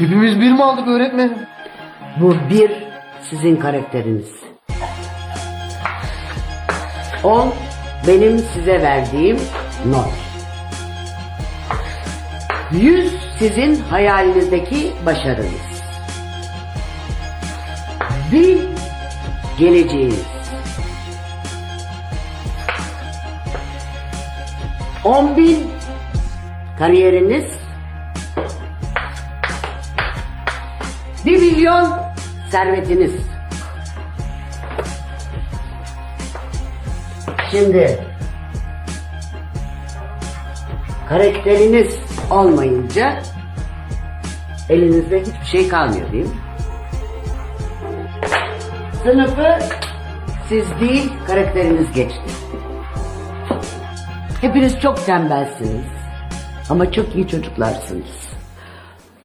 Hepimiz bir mi aldık öğretmenim? Bu bir sizin karakteriniz. On benim size verdiğim not. Yüz sizin hayalinizdeki başarınız. Bin geleceğiniz. On bin kariyeriniz. Bir milyon servetiniz. Şimdi karakteriniz olmayınca elinizde hiçbir şey kalmıyor değil mi? Sınıfı siz değil karakteriniz geçti. Hepiniz çok tembelsiniz ama çok iyi çocuklarsınız.